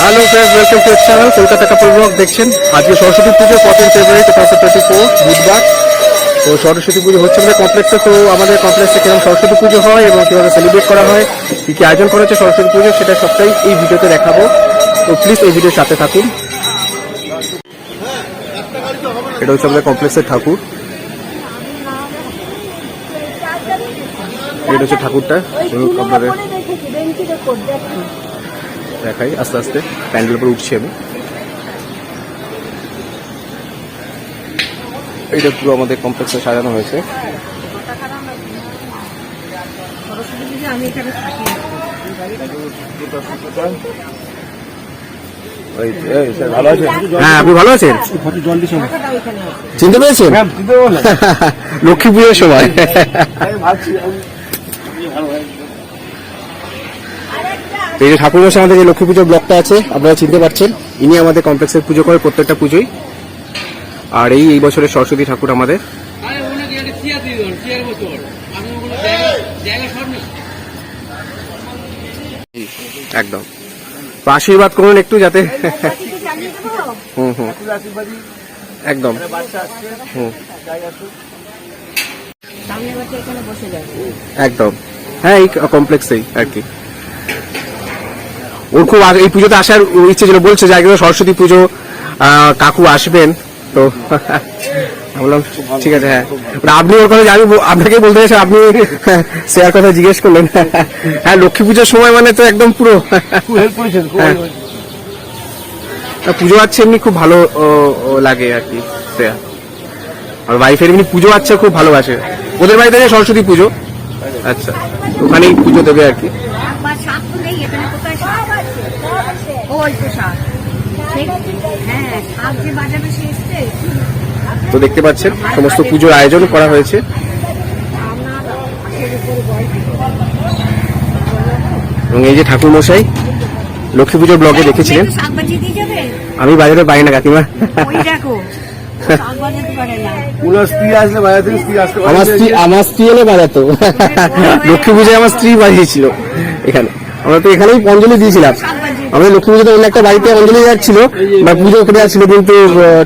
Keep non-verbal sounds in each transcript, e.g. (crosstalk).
Hello friends welcome to channel Kolkata কাপড় blog দেখছেন? আজকে Saraswati Puja fourteen February two thousand twenty four বুধবার। তো সরস্বতী পুজো হচ্ছে আমাদের কমপ্লেক্সে তো আমাদের কমপ্লেক্সে কীরকম সরস্বতী পুজো হয় এবং কীভাবে সেলিব্রেট করা হয় কী কী আয়োজন করা হচ্ছে সরস্বতী পুজো সেটা সবটাই এই ভিডিওতে দেখাবো। তো প্লিজ এই ভিডিওর সাথে থাকুন। এটা হচ্ছে আমাদের কমপ্লেক্সের ঠাকুর। এটা হচ্ছে ঠাকুরটা। আপনাদের দেখাই আস্তে আস্তে প্যান্ডেল উপর উঠছি আমি। এইটা পুরো আমাদের কমপ্লেক্সে সাজানো হয়েছে। ভালো আছেন? হ্যাঁ আপনি ভালো আছেন? চিনতে পেরেছেন? (laughs) লক্ষ্মী পুজোর সময়। এই যে ঠাকুর মশাই আমাদের যে লক্ষ্মী পুজোর ব্লকটা আছে আপনারা চিনতে পারছেন ইনি আমাদের কমপ্লেক্সের পুজো করে প্রত্যেকটা পুজোই। আর এই এই বছরের সরস্বতী ঠাকুর আমাদের। একদম। আশীর্বাদ করুন একটু যাতে হুম হুম। একদম। হুম। একদম। হ্যাঁ এই কমপ্লেক্সেই আর কি। ওর খুব এই পুজোতে আসার ইচ্ছে ছিল বলছে যে আগে সরস্বতী পুজো কাকু আসবেন তো (laughs) বললাম ঠিক আছে হ্যাঁ। আপনি ওর কথা আমি আপনাকে বলতে চাইছি আপনি (laughs) শেয়ার কথা জিজ্ঞেস করলেন। (laughs) হ্যাঁ লক্ষ্মী পুজোর সময় মানে তো একদম পুরো হ্যাঁ। পুজো আছে এমনি খুব ভালো লাগে আর কি শ্রেয়া আর ওয়াইফের এমনি পুজো আছে খুব ভালোবাসে। ওদের বাড়িতে সরস্বতী পুজো আচ্ছা ওখানেই পুজো দেবে আর কি একবার শাক তো নেই এখানে কোথায় শাক শাক হ্যাঁ শাক যে বাজারে সে এসছে। তো দেখতে পাচ্ছেন সমস্ত পুজোর আয়োজন করা হয়েছে। এবং এই যে ঠাকুর মশাই লক্ষ্মী পুজোর ব্লগে দেখেছিলেন। দিয়ে যাবে? আমি বাজারে না কাকিমা। পারে না। পারে আমার স্ত্রী আমার স্ত্রী এলে বাজাতো। লক্ষ্মী পুজোয় আমার স্ত্রী বাজিয়েছিল এখানে। আমরা তো এখানেই অঞ্জলি দিয়েছিলাম। আমাদের লক্ষ্মী পুজোতে অন্য একটা বাড়িতে অঞ্জলি যাচ্ছিল বা পুজো করে যাচ্ছিল কিন্তু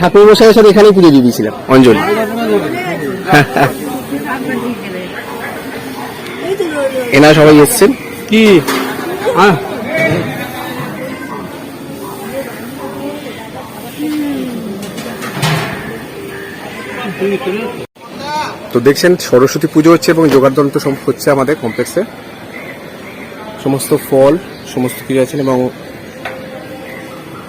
ঠাকুর মশাইয়ের সাথে এখানেই পুজো দিয়ে দিয়েছিলাম অঞ্জলি। এনারা সবাই এসছেন। কি? তো দেখছেন সরস্বতী পুজো হচ্ছে এবং যোগাযন্ত্র সব হচ্ছে আমাদের কমপ্লেক্সে। সমস্ত ফল সমস্ত কিছু আছেন এবং ঠাকুর মশাই পুজোর যোগাযন্ত্র করছেন এবং কমপ্লেক্সেও হুম বাবা এগুলো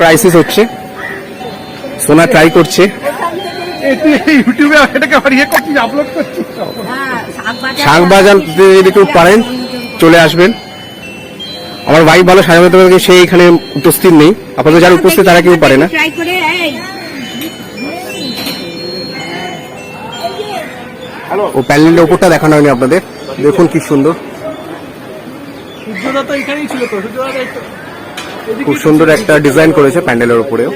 ক্রাইসিস হচ্ছে। সোনা ট্রাই করছে। ইউটিউবে এটাকে ইয়ে আপলোড করছিস হ্যাঁ শাক বাজার যদি কেউ পারেন চলে আসবেন। আমার ভাই ভালো সাজাতে পারে সে এখানে উপস্থিত নেই। আপনাদের যারা উপস্থিত তারা কেউ পারে না। ও প্যান্ডেলের ওপরটা দেখানো হয়নি আপনাদের। দেখুন কি সুন্দর। সূর্যদা তো এখানেই ছিল তো সূর্যদা খুব সুন্দর একটা ডিজাইন করেছে প্যান্ডেলের উপরেও।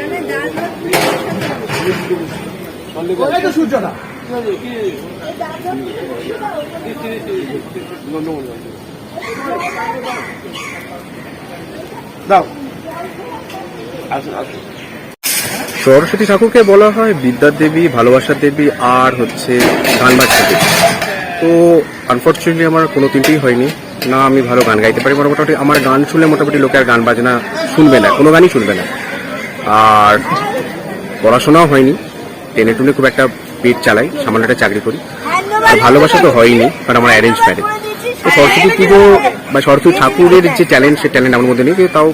আসুন সরস্বতী ঠাকুরকে বলা হয় বিদ্যার দেবী ভালোবাসার দেবী আর হচ্ছে গান বাজনার দেবী। তো আনফর্চুনেটলি আমার কোনো তিনটেই হয়নি। না আমি ভালো গান গাইতে পারি। মোটামুটি আমার গান শুনলে মোটামুটি লোকে আর গান বাজনা শুনবে না, কোনো গানই শুনবে না। আর পড়াশোনাও হয়নি, টেনে টুনে খুব একটা পেট চালাই, সামান্য একটা চাকরি করি। আর ভালোবাসা তো হয়নি, কারণ আমার অ্যারেঞ্জ ম্যারেজ তো সরস্বতী পুজো বা সরস্বতী ঠাকুরের যে ট্যালেন্ট সে ট্যালেন্ট আমার মধ্যে নেই তাও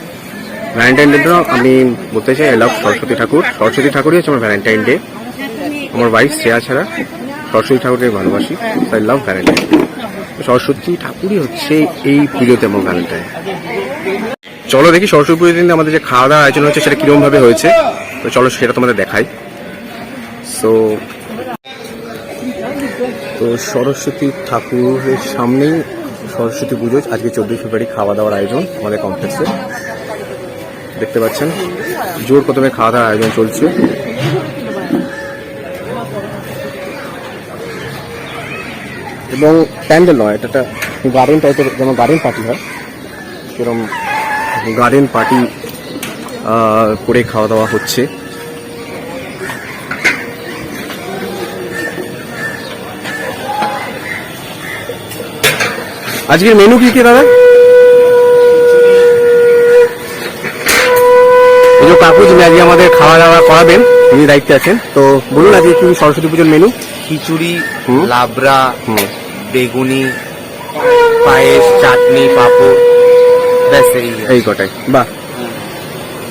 ভ্যালেন্টাইন ডে আমি বলতে চাই আই লাভ সরস্বতী ঠাকুর। সরস্বতী ঠাকুরই হচ্ছে আমার ভ্যালেন্টাইন ডে আমার ওয়াইফ শ্রেয়া ছাড়া সরস্বতী ঠাকুরকে ভালোবাসি আই লাভ ভ্যালেন্টাইন সরস্বতী ঠাকুরই হচ্ছে এই পুজোতে আমার ভ্যালেন্টাইন চলো দেখি, সরস্বতী পুজোর দিন আমাদের যে খাওয়া দাওয়ার আয়োজন হচ্ছে, সেটা কীরকম ভাবে হয়েছে? তো চলো সেটা তোমাদের দেখাই। সো তো সরস্বতী ঠাকুরের সামনেই সরস্বতী পুজো, আজকে চোদ্দই ফেব্রুয়ারি খাওয়া দাওয়ার আয়োজন আমাদের কমপ্লেক্সে দেখতে পাচ্ছেন, জোর প্রথমে খাওয়া দাওয়ার আয়োজন চলছে। এবং প্যান্ডেল নয় এটা একটা গার্ডেন টাইপের যেমন গার্ডেন পার্টি হয় সেরকম গার্ডেন পার্টি করে খাওয়া দাওয়া হচ্ছে। আজকের মেনু কি কি দাদা? এই যে কাকু যিনি আজকে আমাদের খাওয়া দাওয়া করাবেন তিনি দায়িত্বে আছেন। তো বলুন আজকে কি সরস্বতী পুজোর মেনু খিচুড়ি। লাবড়া হুম। বেগুনি পায়েস চাটনি পাঁপড় ব্যাস এই এই কটাই। বাহ।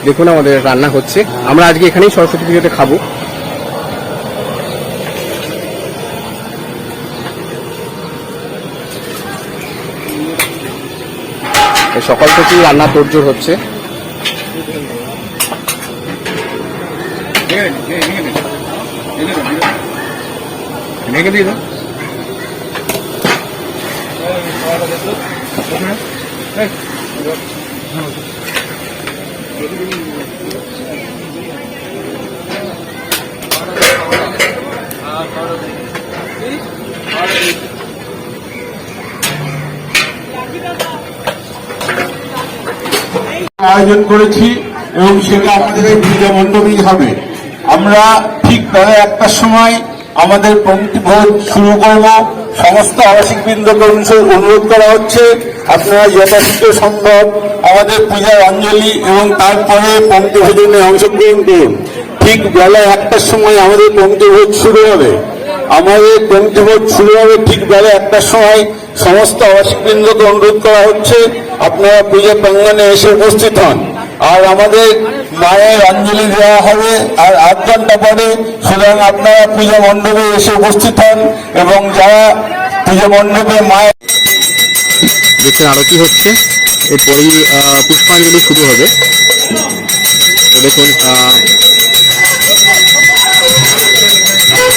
দেখুন আমাদের রান্না হচ্ছে। আমরা আজকে এখানেই সরস্বতী পুজোতে খাব। সকাল থেকেই রান্না তোড়জোড় হচ্ছে। ভেঙে দিয়ে দাও আয়োজন করেছি এবং সেটা আমাদের এই পূজা মণ্ডপেই হবে। আমরা ঠিক বেলা একটার সময় আমাদের পঙ্ক্তি ভোজ শুরু করব। সমস্ত আবাসিক বৃন্দকে অনুরোধ করা হচ্ছে, আপনারা যথাযথ সম্ভব আমাদের পূজার অঞ্জলি এবং তারপরে পঙ্ক্তি ভোজনে অংশগ্রহণ করুন। ঠিক বেলা একটার সময় আমাদের পঙ্ক্তি ভোজ শুরু হবে। আমাদের পঙ্ক্তি ভোজ শুরু হবে ঠিক বেলা একটার সময়। সমস্ত আবাসিক বৃন্দকে অনুরোধ করা হচ্ছে, আপনারা পূজা প্রাঙ্গনে এসে উপস্থিত হন। আর আমাদের মায়ের অঞ্জলি দেওয়া হবে, আর আধ ঘণ্টা পরে সুতরাং আপনারা পূজা মণ্ডপে এসে উপস্থিত হন এবং যারা পূজা মণ্ডপে মায়ের দেখছেন আরতি হচ্ছে। এরপরেই পুষ্পাঞ্জলি শুরু হবে। দেখুন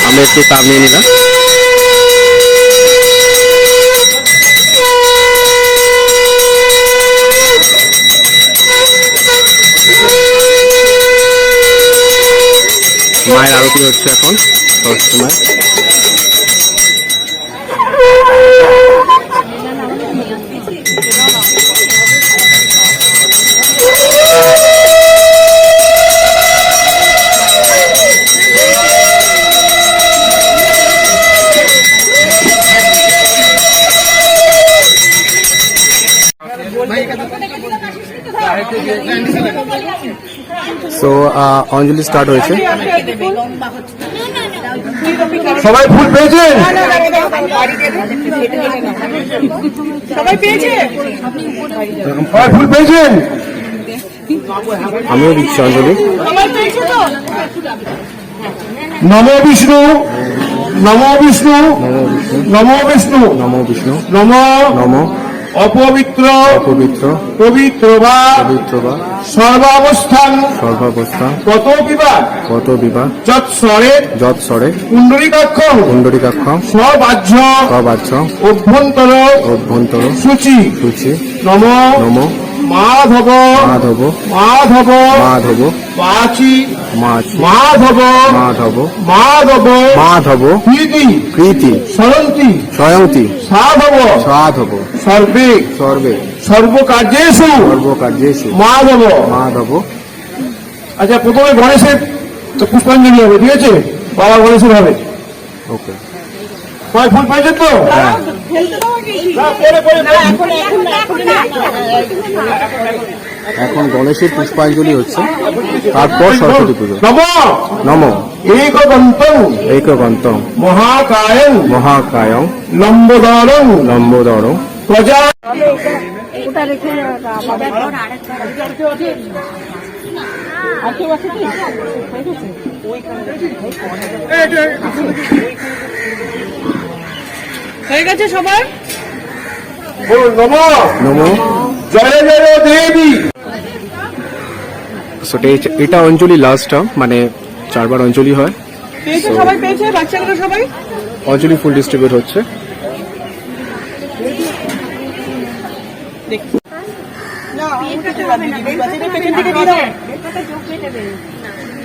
আমরা একটু তাপ নিয়ে নিলাম। মায়ের আরতি হচ্ছে এখন সরস্বতী সো অঞ্জলি স্টার্ট হয়েছে। সবাই ফুল পেয়েছেন? সবাই পেয়েছে? ফুল পেয়েছেন? আমিও দিচ্ছি অঞ্জলি। নম বিষ্ণু। নম বিষ্ণু। নম বিষ্ণু। নমো বিষ্ণু। নম। নম। অপবিত্র অপবিত্র পবিত্র বা পবিত্র বা সর্বাবস্থান। সর্বাবস্থান। কত বিবাহ কত বিবাহ যত স্বরে যত স্বরে কুণ্ডলিকাক্ষ কুণ্ডরিকাক্ষ স্ববাহ্য সবাহ্য। অভ্যন্তর। অভ্যন্তর। সূচি। সূচি। নম। নম। মাধব মাধব মাধব মাধব বাচি মাছ মাধব মাধব মাধব মাধব প্রীতি প্রীতি সরন্তি স্বয়ংতি সাধব সাধব সর্বে সর্বে সর্বকার্যেষু সর্বকার্যেষু মাধব। মাধব। আচ্ছা প্রথমে গণেশের পুষ্পাঞ্জলি হবে ঠিক আছে? বাবা গণেশের হবে। ওকে কয় ফুল পাইছে তো? ফেলতে এখন গণেশের পুষ্পাঞ্জলি হচ্ছে তারপর সরস্বতী পুজো। নম। একগন্ত। মহাকায়ং। মহাকায়ং। লম্বোদরং। লম্বোদর। প্রজা হয়ে গেছে সবার? বলুন নম। নম। জয় জয় দেবী। সো এটা অঞ্জলি লাস্ট টার্ম মানে চারবার অঞ্জলি হয়। সবাই পেয়েছে বাচ্চাগুলো সবাই? অঞ্জলি ফুল ডিস্ট্রিবিউট হচ্ছে।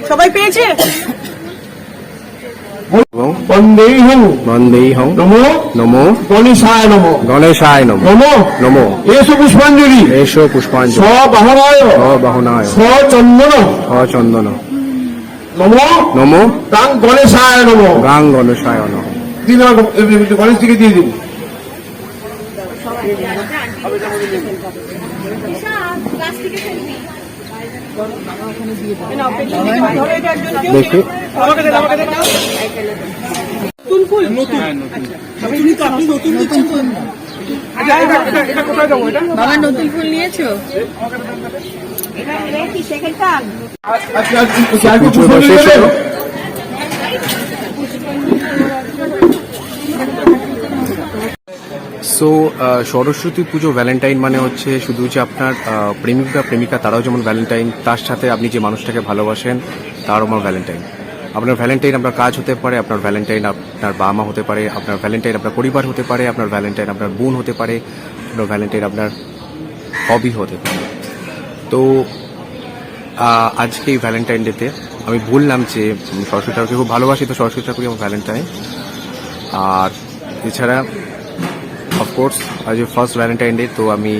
সবাই পেয়েছে? এবং বন্দেই হং বন্দেই হং নমো নমো গণেশায় নমো গণেশায় নমো নমো নমো এসো পুষ্পাঞ্জলি এসো পুষ্পাঞ্জলি সবাহনায় বাহনায় সচন্দন অচন্দন নমো নমো গাং গণেশায় নমো গাং গণেশায় নম দিন গণেশ থেকে দিয়ে দিন নাও, পেছন থেকে ধরো এটা একজনকে। দেখি। নতুন ফুল আচ্ছা, বাবা নতুন নিয়েছো আজকে আজকে পুজো এবার শেষ হলো সো সরস্বতী পুজো ভ্যালেন্টাইন মানে হচ্ছে শুধু যে আপনার প্রেমিকা প্রেমিকা, তারাও যেমন ভ্যালেন্টাইন তার সাথে আপনি যে মানুষটাকে ভালোবাসেন, তারও আমার ভ্যালেন্টাইন আপনার ভ্যালেন্টাইন আপনার কাজ হতে পারে, আপনার ভ্যালেন্টাইন আপনার বাবা মা হতে পারে, আপনার ভ্যালেন্টাইন আপনার পরিবার হতে পারে, আপনার ভ্যালেন্টাইন আপনার বোন হতে পারে, আপনার ভ্যালেন্টাইন আপনার হবি হতে পারে। তো আজকে এই ভ্যালেন্টাইন ডেতে আমি বললাম যে সরস্বতী ঠাকুরকে খুব ভালোবাসি, তো সরস্বতী ঠাকুরই আমার ভ্যালেন্টাইন আর এছাড়া অফকোর্স আজ ফার্স্ট ভ্যালেন্টাইন ডে তো আমি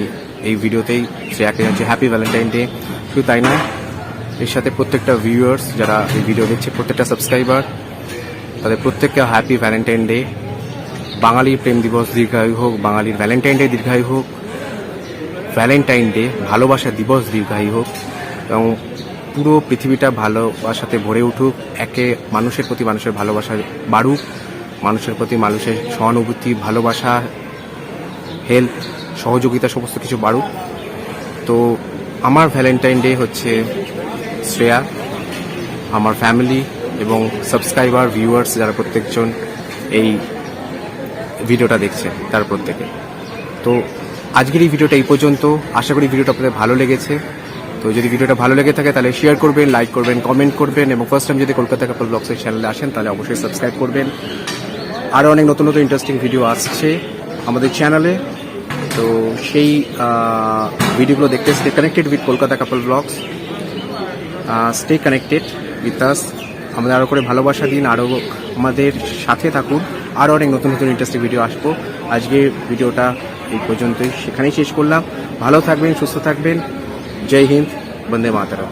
এই ভিডিওতেই শ্রেয়াকে জানছি হ্যাপি ভ্যালেন্টাইন ডে শুধু তাই নয়, এর সাথে প্রত্যেকটা ভিউয়ার্স যারা এই ভিডিও দেখছে, প্রত্যেকটা সাবস্ক্রাইবার তাদের প্রত্যেককে হ্যাপি ভ্যালেন্টাইন ডে বাঙালির প্রেম দিবস দীর্ঘায়ু হোক, বাঙালির ভ্যালেন্টাইন ডে দীর্ঘায়ু হোক ভ্যালেন্টাইন ডে ভালোবাসা দিবস দীর্ঘায়ু হোক, এবং পুরো পৃথিবীটা ভালোবাসাতে ভরে উঠুক, একে মানুষের প্রতি মানুষের ভালোবাসা বাড়ুক, মানুষের প্রতি মানুষের সহানুভূতি, ভালোবাসা হেল্প সহযোগিতা, সমস্ত কিছু বাড়ুক। তো আমার ভ্যালেন্টাইন ডে হচ্ছে শ্রেয়া, আমার ফ্যামিলি এবং সাবস্ক্রাইবার ভিউয়ার্স যারা প্রত্যেকজন এই ভিডিওটা দেখছে, তার প্রত্যেকে। তো আজকের এই ভিডিওটা এই পর্যন্ত। আশা করি ভিডিওটা আপনাদের ভালো লেগেছে। তো যদি ভিডিওটা ভালো লেগে থাকে তাহলে শেয়ার করবেন লাইক করবেন কমেন্ট করবেন এবং ফার্স্ট টাইম যদি কলকাতা কাপল ব্লগসের চ্যানেলে আসেন তাহলে অবশ্যই সাবস্ক্রাইব করবেন। আরও অনেক নতুন নতুন ইন্টারেস্টিং ভিডিও আসছে আমাদের চ্যানেলে তো সেই ভিডিওগুলো দেখতে stay connected with Kolkata couple blogs stay connected with us আমাদের আরও করে ভালোবাসা দিন আরও আমাদের সাথে থাকুন। আরও অনেক নতুন নতুন ইন্টারেস্টিং ভিডিও আসব। আজকে ভিডিওটা এই পর্যন্তই। সেখানেই শেষ করলাম। ভালো থাকবেন, সুস্থ থাকবেন। জয় হিন্দ, বন্দে মাতারা